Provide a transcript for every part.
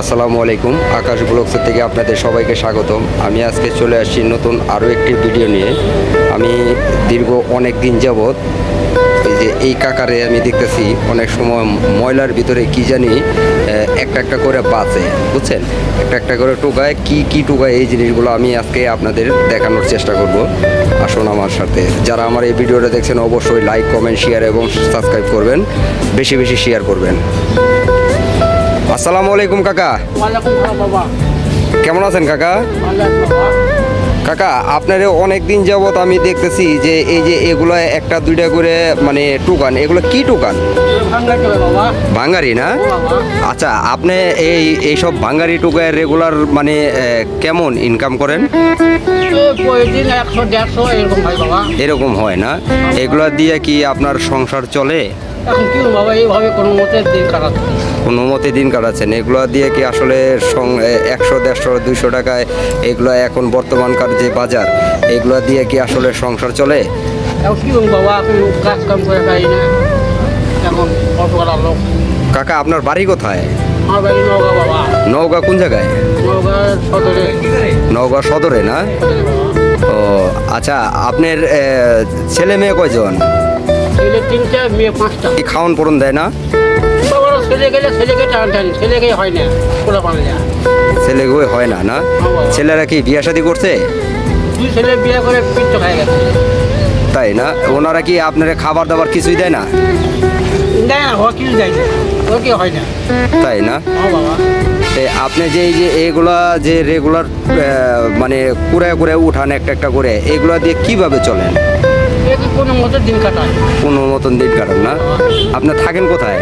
আসসালামু আলাইকুম। আকাশ ব্লগস থেকে আপনাদের সবাইকে স্বাগতম। আমি আজকে চলে আসছি নতুন আরও একটি ভিডিও নিয়ে। আমি দীর্ঘ অনেক দিন যাবৎ এই যে এই কাকারে আমি দেখতেছি, অনেক সময় ময়লার ভিতরে কি জানি একটা একটা করে বাঁচে, বুঝছেন? একটা একটা করে টোকায়, কি কি টোকায় এই জিনিসগুলো আমি আজকে আপনাদের দেখানোর চেষ্টা করব। আসুন আমার সাথে। যারা আমার এই ভিডিওটা দেখছেন, অবশ্যই লাইক কমেন্ট শেয়ার এবং সাবস্ক্রাইব করবেন। বেশি বেশি শেয়ার করবেন। আসসালামু আলাইকুম কাকা। কেমন আছেন কাকা? কাকা আপনার অনেক দিন যাবত আমি দেখতেছি যে এই যে এগুলো একটা দুইটা করে মানে টুকান। এগুলো কি টুকান? ভাঙ্গা ভাঙ্গারি না? আচ্ছা আপনি এই এইসব ভাঙ্গারি টুকায় রেগুলার মানে কেমন ইনকাম করেন? এরকম হয় এরকম হয় না? এগুলো দিয়ে কি আপনার সংসার চলে? এখন কি বাবা? এইভাবে কোনো মতে দিন কাটাচ্ছে? কোনো মতে দিন কাটাচ্ছেন এগুলো দিয়ে কি আসলে একশো দেড়শো দুইশো টাকায় এগুলো এখন বর্তমানকার যে বাজার এগুলো দিয়ে কি আসলে সংসার চলে? এখন কি বাবা? এখন কাজ কাম করে পাই না। এখন অল্প করার লোক কাকা আপনার বাড়ি কোথায়? নওগাঁ কোন জায়গায়? নওগাঁ সদরে। না? ও আচ্ছা আপনার ছেলে মেয়ে কয়জন? ছেলে তিনটে মেয়ে পাঁচটা। কি খাওয়ান পড়ন দেয় না? বাবার ছেলে গেলে ছেলেকে টান টান ছেলেকে হয় না পানে ছেলে হয় না না? ছেলেরা কি বিয়া শাদি করছে? দুই ছেলে বিয়ে করে পিত্ত খাই গেছে। তাই না? ওনারা কি আপনারা খাবার দাবার কিছুই দেয় না? কিছু হয় না। তাই না? বাবা। আপনি যে এই যে এগুলা যে রেগুলার মানে কুড়ে কুড়ে উঠান একটা একটা করে এগুলা দিয়ে কীভাবে চলেন? কোনো মতো দিন কাটায়। কোনো মতন দিন কাটান না। আপনার থাকেন কোথায়?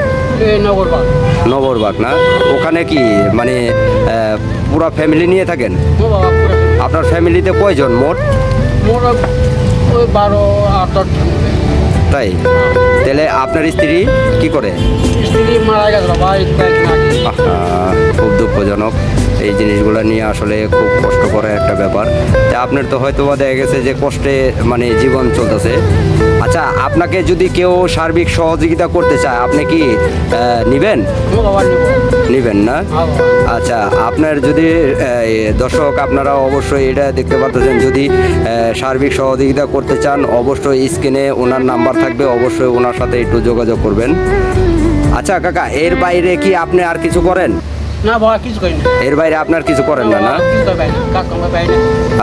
নগরবাগ। নবরবাগ না? ওখানে কি মানে পুরো ফ্যামিলি নিয়ে থাকেন? আপনার ফ্যামিলিতে কয়জন মোট? মোট ওই বারো আট। তাই? তাহলে আপনার স্ত্রী কি করে? খুব দুঃখজনক। এই জিনিসগুলো নিয়ে আসলে খুব কষ্ট করে একটা ব্যাপার। তা আপনার তো হয়তো বা দেখা গেছে যে কষ্টে মানে জীবন চলতেছে। আচ্ছা আপনাকে যদি কেউ সার্বিক সহযোগিতা করতে চায় আপনি কি নিবেন? নিবেন না? হ্যাঁ আচ্ছা আপনার যদি দর্শক আপনারা অবশ্যই এটা দেখতে পাচ্ছেন যদি সার্বিক সহযোগিতা করতে চান অবশ্যই স্ক্রিনে ওনার নাম্বার থাকবে অবশ্যই ওনার সাথে একটু যোগাযোগ করবেন। আচ্ছা কাকা এর বাইরে কি আপনি আর কিছু করেন? না বাবা কিছু করি না। এর বাইরে আপনার কিছু করেন না না?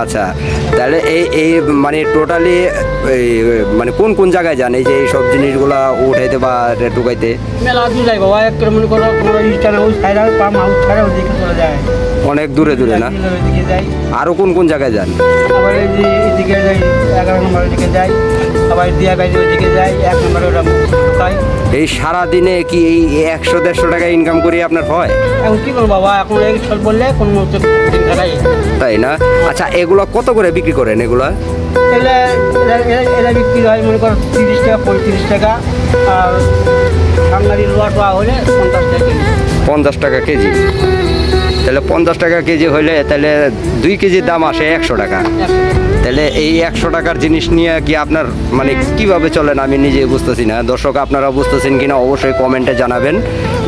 আচ্ছা তাহলে এই এই মানে টোটালি মানে কোন কোন জায়গায় যান? এই যে এই সব জিনিসগুলা উঠাইতে বা টুকাইতে মেলা দূর যায় বাবা এক মনে করো তোমার ইস্টানে ওই সাইড পাম হাউস ছাড়ে ওদিকে চলে যায়। অনেক দূরে দূরে না? আরও কোন কোন জায়গায় যান? আবার এই যে এদিকে যাই এগারো নম্বর ওইদিকে যাই। আবার দিয়া বাইরে ওইদিকে যাই এক নম্বরে ওটা ঢুকাই এই সারা দিনে কি এই একশো দেড়শো টাকা ইনকাম করি আপনার হয়? এখন কি করব বাবা? এখন এই সব বললে কোনো মতো দিন কাটাই তাই না? আচ্ছা এগুলো কত করে বিক্রি করেন এগুলা? এলে এরা- বিক্রি হয় মনে করো তিরিশ টাকা পঁয়ত্রিশ টাকা। আর সাংগারি লোয়া টোয়া হলে পঞ্চাশ টাকা কেজি। পঞ্চাশ টাকা কেজি। তাহলে পঞ্চাশ টাকা কেজি হইলে তাহলে দুই কেজির দাম আসে একশো টাকা। তাহলে এই একশো টাকার জিনিস নিয়ে কি আপনার মানে কীভাবে চলেন আমি নিজে বুঝতেছি না। দর্শক আপনারা বুঝতেছেন কিনা অবশ্যই কমেন্টে জানাবেন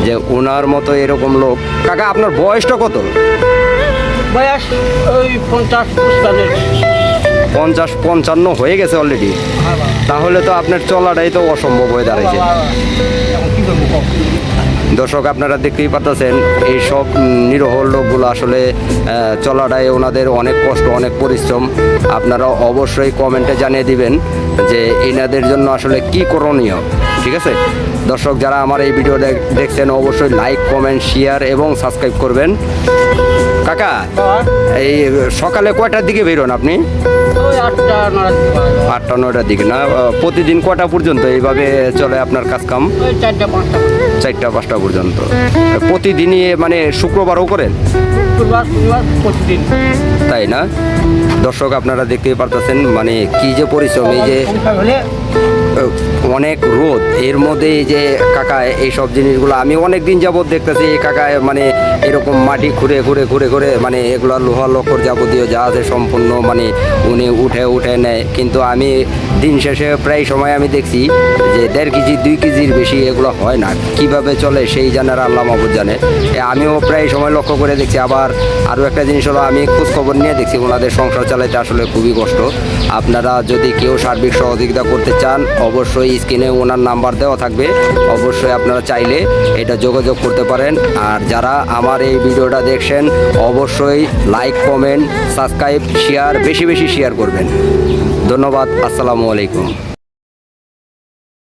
যে ওনার মতো এরকম লোক। কাকা আপনার বয়সটা কত? বয়স ওই পঞ্চাশ পঞ্চাশ পঞ্চান্ন হয়ে গেছে অলরেডি তাহলে তো আপনার চলাটাই তো অসম্ভব হয়ে দাঁড়াইছে। দর্শক আপনারা দেখতেই পাচ্ছেন এই সব নিরহ লোকগুলো আসলে চলাটাই ওনাদের অনেক কষ্ট অনেক পরিশ্রম। আপনারা অবশ্যই কমেন্টে জানিয়ে দিবেন যে এনাদের জন্য আসলে কি করণীয় ঠিক আছে? দর্শক যারা আমার এই ভিডিও দেখ- দেখছেন অবশ্যই লাইক কমেন্ট শেয়ার এবং সাবস্ক্রাইব করবেন। কাকা এই সকালে কয়টার দিকে বেরোন আপনি? আটটা নয়টার দিকে না? প্রতিদিন কটা পর্যন্ত এইভাবে চলে আপনার কাজ কাম চারটা পাঁচটা। চারটা পাঁচটা পর্যন্ত। প্রতিদিনই মানে শুক্রবারও করেন? প্রতিদিন। তাই না? দর্শক আপনারা দেখতেই পারতেছেন মানে কি যে পরিশ্রম এই যে অনেক রোদ। এর মধ্যে এই যে কাকায় এইসব জিনিসগুলো আমি অনেক দিন যাবৎ দেখতেছি এই কাকায় মানে এরকম মাটি খুঁড়ে খুঁড়ে খুঁড়ে খুঁড়ে মানে এগুলো লোহা লক্কর যাবতীয় যা আছে সম্পূর্ণ মানে উনি উঠে উঠে নেয়। কিন্তু আমি দিন শেষে প্রায় সময় আমি দেখছি যে দেড় কেজি, দুই কেজির বেশি এগুলো হয় না। কীভাবে চলে সেই জানার আল্লাহ মাহবুদ জানে। আমিও প্রায় সময় লক্ষ্য করে দেখছি। আবার আরও একটা জিনিস হলো, আমি খোঁজখবর নিয়ে দেখছি ওনাদের সংসার চালাইতে আসলে খুবই কষ্ট। আপনারা যদি কেউ সার্বিক সহযোগিতা করতে চান, অবশ্যই স্ক্রিনে ওনার নাম্বার দেওয়া থাকবে। অবশ্যই আপনারা চাইলে এটা যোগাযোগ করতে পারেন। আর যারা আমার এই ভিডিওটা দেখছেন, অবশ্যই লাইক কমেন্ট সাবস্ক্রাইব শেয়ার বেশি বেশি শেয়ার করবেন। ধন্যবাদ, আসসালামু আলাইকুম।